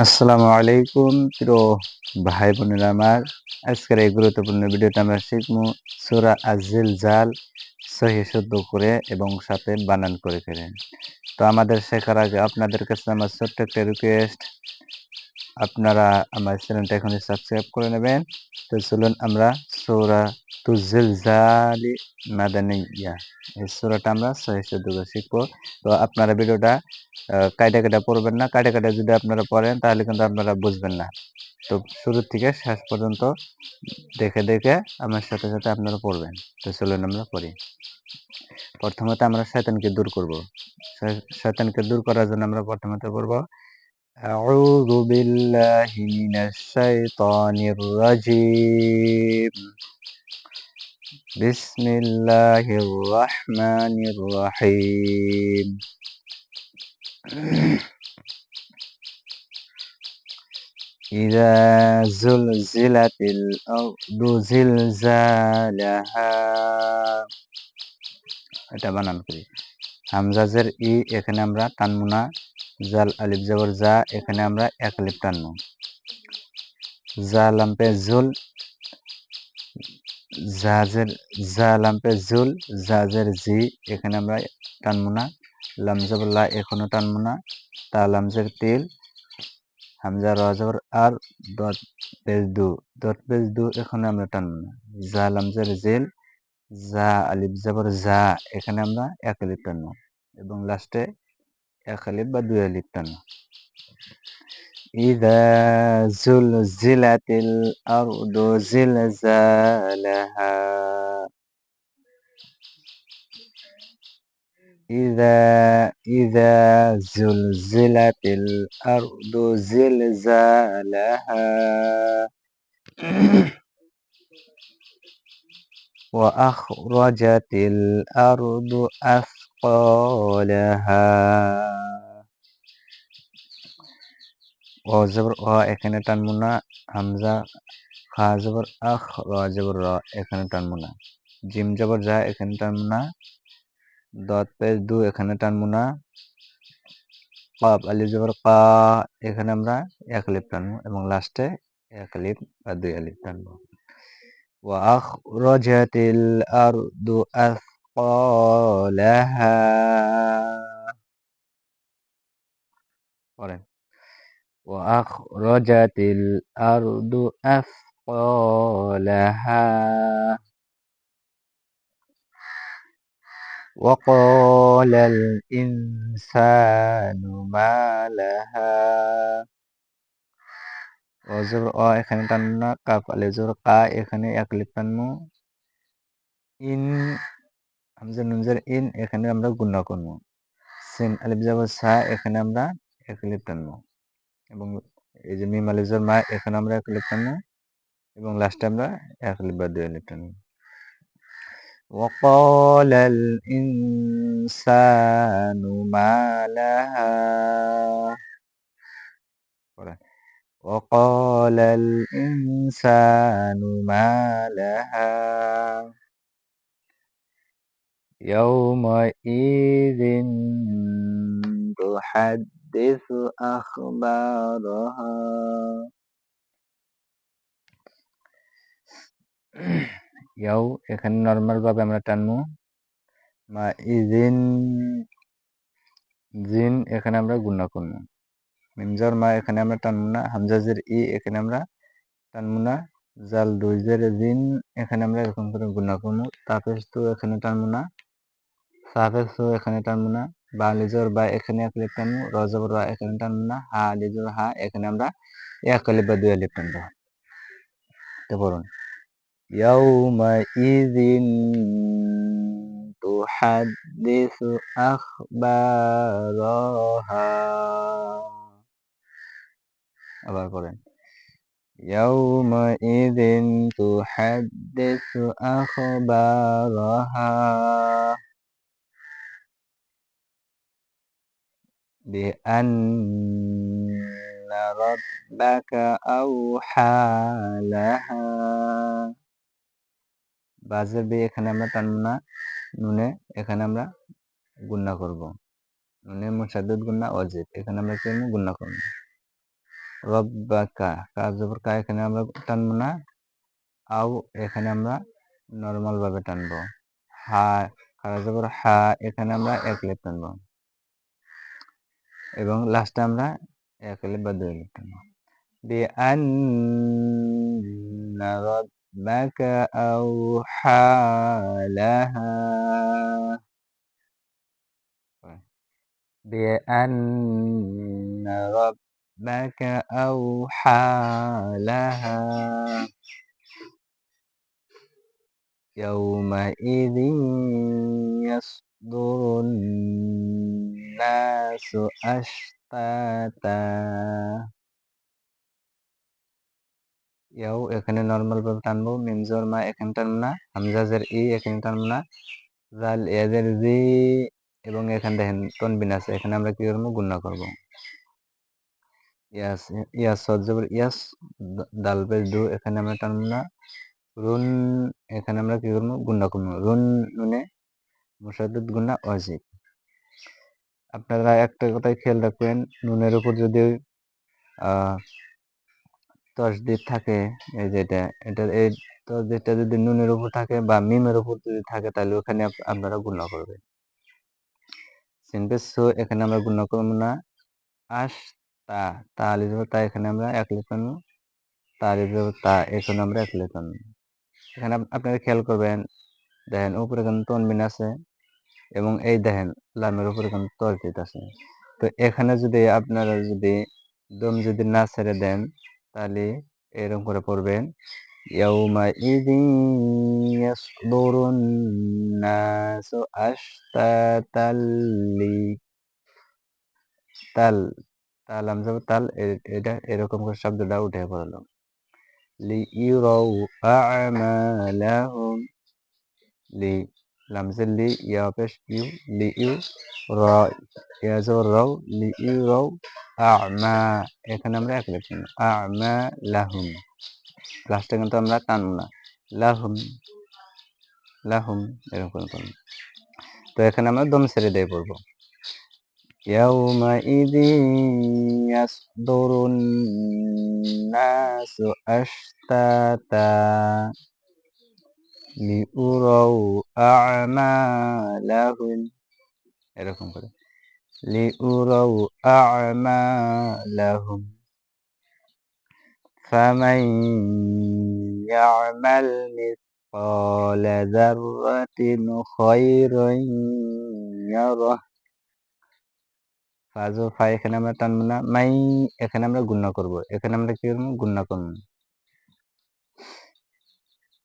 আসসালামু আলাইকুম, প্রিয় ভাই বোনেরা আমার। আজকের এই গুরুত্বপূর্ণ ভিডিওতে আমরা শিখব সুরা আজিল জাল সহি শুদ্ধ করে এবং সাথে বানান করে ফেলেন তো আমাদের শেখার আগে আপনাদের কাছে আমার ছোট্ট একটা রিকোয়েস্ট আপনারা আমার চ্যানেলটা এখনই সাবস্ক্রাইব করে নেবেন। তো চলুন আমরা সৌরা তুজিল জালি মাদানি ইয়া এই সুরাটা আমরা সহি শুদ্ধ করে শিখবো তো আপনারা ভিডিওটা কায়দা কাটা পড়বেন না কায়দা কাটা যদি আপনারা পড়েন তাহলে কিন্তু আপনারা বুঝবেন না তো শুরু থেকে শেষ পর্যন্ত দেখে দেখে আমার সাথে সাথে আপনারা পড়বেন তো চলুন আমরা পড়ি প্রথমত আমরা শয়তানকে দূর করব শয়তানকে দূর করার জন্য আমরা প্রথমত পড়ব أعوذ بالله من الشيطان الرجيم بسم الله الرحمن الرحيم إذا زلزلت الأرض زلزالها এটা বানান করি হামজাজের ই এখানে আমরা টানবো না জাল আলিফ জবর যা এখানে আমরা এক আলিফ টানবো জা লাম্পে জুল জাহাজের জা লাম্পে জুল জাহাজের জি, এখানে আমরা টানবো না। লা, এখনও টানবো না। তা লামজের তিল, হামজা রাজবর আর দত পেজ দু। দত পেজ দু এখানে আমরা টানবো না। জা লামজের জেল, জা আলিফ জাবর জা, এখানে আমরা এক আলিফ টানবো। এবং লাস্টে এক আলিফ বা দুই আলিফ টানবো। إذا زلزلت الأرض زلزالها. إذا إذا زلزلت الأرض زلزالها. وأخرجت الأرض أثقالها. ও জবর অ এখানে টানবো না হামজা খা জবর আখ র জবর র এখানে টানবো না জিম জবর যা এখানে টানবো না দত পেজ দু এখানে টানবো না কাপ আলিফ জবর কা এখানে আমরা এক লিপ টানবো এবং লাস্টে এক লিপ বা দুই আলিফ টানবো وأخرجت الأرض أثقالها পড়েন وأخرجت الأرض أثقالها وقال الإنسان ما لها অজর অ এখানে টানবো না কাফ আলে জোর কা এখানে এক লিপ টানবো ইন হামজা নুনজার ইন এখানে আমরা গুণা করবো সিন আলিফ যাবো সা এখানে আমরা এক লিপ টানবো এবং এই যে মিম আলিফ মা এখানে আমরা এক লিপ টানবো এবং লাস্টে আমরা এক লিপ বা দুই লিপ টানবো وقال الإنسان ما لها وقال الإنسان ما لها يومئذ تحدث أخبارها ইয়াও এখানে নর্মাল ভাবে আমরা টানবো মা ইজিন জিন এখানে আমরা গুণা করবো মিমজার মা এখানে আমরা টানবো না হামজাজের ই এখানে আমরা টানবো না জাল দুইজের জিন এখানে আমরা এরকম করে গুণা করবো তাপেস তো এখানে টানবো না সাফেস তো এখানে টানবো না বা লিজর বা এখানে এক লিপ টানবো রজবর বা এখানে টানবো না হা লিজর হা এখানে আমরা এক লিপ বা দুই লিপ টানবো তো বলুন يومئذ تحدث أخبارها আবার করেন يومئذ تحدث أخبارها بأن ربك أوحى لها বাজের বে এখানে আমরা টানবো না নুনে এখানে আমরা গুন্না করব নুনে মুসাদ্দুদ গুন্না অজিব এখানে আমরা কি গুন্না করব রব্বাকা কাজ জবর কা এখানে আমরা টানবো না আও এখানে আমরা নর্মাল ভাবে টানবো হা কাজ জবর হা এখানে আমরা এক লেপ টানবো এবং লাস্টে আমরা এক লেপ বা দুই লেপ টানবো بأن ربك أوحى لها بأن ربك أوحى لها يومئذ يصدر الناس أشتاتا ইয়াও এখানে নর্মাল ভাবে টানবো মিমজোর মা এখানে টানবো না হামজাজের ই এখানে টানবো না জাল ইয়াদের জি এবং এখানে দেখেন তনবিন আছে এখানে আমরা কি করবো গুণা করবো ইয়াস ইয়াস সজ্জবর ইয়াস দাল বেশ দু এখানে আমরা টানবো না রুন এখানে আমরা কি করবো গুণা করবো রুন নুনে মুসাদ্দুদ গুণা অজিব আপনারা একটা কথাই খেয়াল রাখবেন, নুনের উপর যদি তসদিদ থাকে, এই যেটা এটা এই তসদিদটা যদি নুনের উপর থাকে বা মিমের উপর যদি থাকে, তাহলে ওখানে আপনারা গুণা করবেন। সিনপেস সো এখানে আমরা গুণা করব না। আস, তা তা আলিজ তা এখানে আমরা এক লিখুন তা আলিজ তা এখানে আমরা এক লিখুন এখানে আপনারা খেয়াল করবেন, দেখেন উপরে কিন্তু তনবিন আছে। এবং এই দেখেন লামের উপরে কিন্তু তসদিদ আছে তো এখানে যদি আপনারা যদি দম যদি না ছেড়ে দেন তাহলে এরকম করে পড়বেন يومئذ يصدر الناس أشتاتا তাল তাল আমি যাব তাল এটা এরকম করে শব্দটা উঠে পড়লো লি ইউরাউ আ'মালাহুম লি লামজের লি ইয়া পেশ ইউ লি ইউ র ইয়া জবর রাও লি ইউ রাও আ'মা এখানে আমরা এক লিখছি আ'মা লাহুম লাস্টে কিন্তু আমরা টানব না লাহুম লাহুম এরকম করব তো এখানে আমরা দম ছেড়ে দিয়ে পড়বো يومئذ يصدر الناس أشتاتا ليروا أعمالهم এরকম করে লিউরাউ আ'মালাহুম فمن يعمل مثقال ذرة خيرا يره ফাজো ফা এখানে আমরা টানবো না মাই এখানে আমরা গুণনা করব এখানে আমরা কি করবো গুণনা করব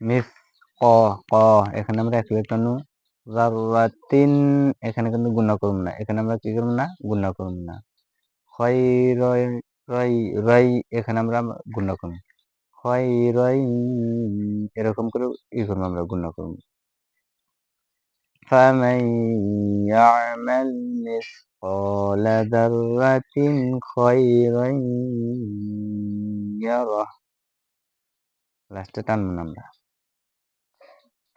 মিস ক ক এখানে আমরা এক টানবো জাররাতিন এখানে কিন্তু গুণনা করব না এখানে আমরা কি করব না গুণনা করব না হয় রয় রয় রয় এখানে আমরা গুণনা করব হয় রয় এরকম করে ই করবো আমরা গুণনা করব فمن يعمل مثقال ذرة خيرا يره লাস্টে টানবো না আমরা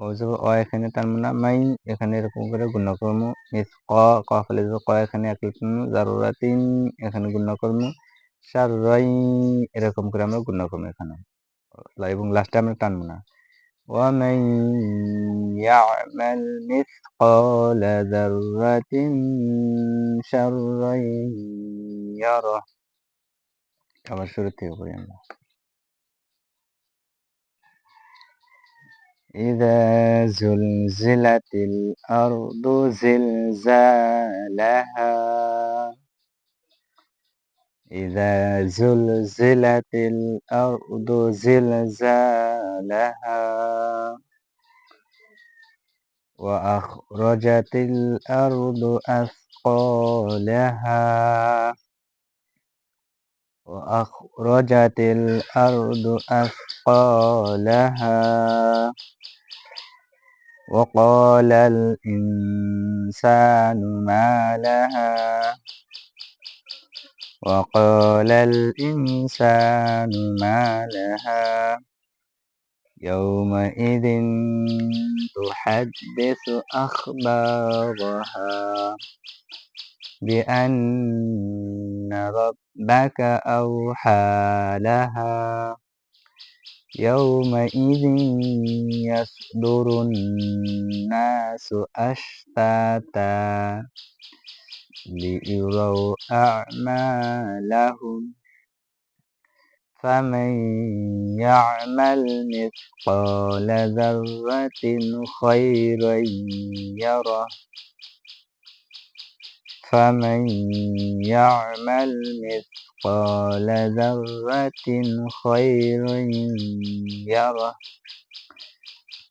ও ও এখানে টানবো না মাই এখানে এরকম করে গুণকর্ম মিস ক ক ফেলে ক এখানে এক লিখুন জারুরাতিন এখানে গুণকর্ম সারাই এরকম করে আমরা গুণকর্ম এখানে এবং লাস্টে আমরা টানবো না ومن يعمل مثقال ذرة شرا يره আবার শুরু থেকে পড়ি আমরা إذا زلزلت الأرض زلزالها. إذا زلزلت الأرض زلزالها. وأخرجت الأرض أثقالها. وأخرجت الأرض أثقالها. وقال الإنسان ما لها. وقال الإنسان ما لها. يومئذ تحدث أخبارها بأن ربك أوحى لها. يومئذ يصدر الناس أشتاتا ليروا أعمالهم. فمن يعمل مثقال ذرة خيرا يره فمن يعمل مثقال ذرة خيرا يره.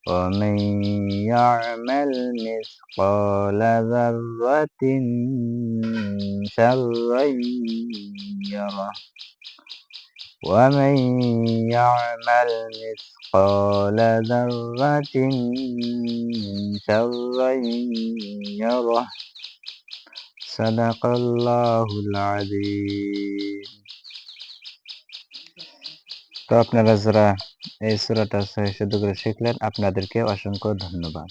ومن يعمل مثقال ذرة شرا يره. ومن يعمل مثقال ذرة شرا يره. صدق الله العظيم তো আপনারা যারা এই সুরাটা সেদ্ধ করে শিখলেন, আপনাদেরকে অসংখ্য ধন্যবাদ।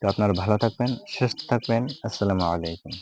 তো আপনারা ভালো থাকবেন, সুস্থ থাকবেন। আসসালামু আলাইকুম।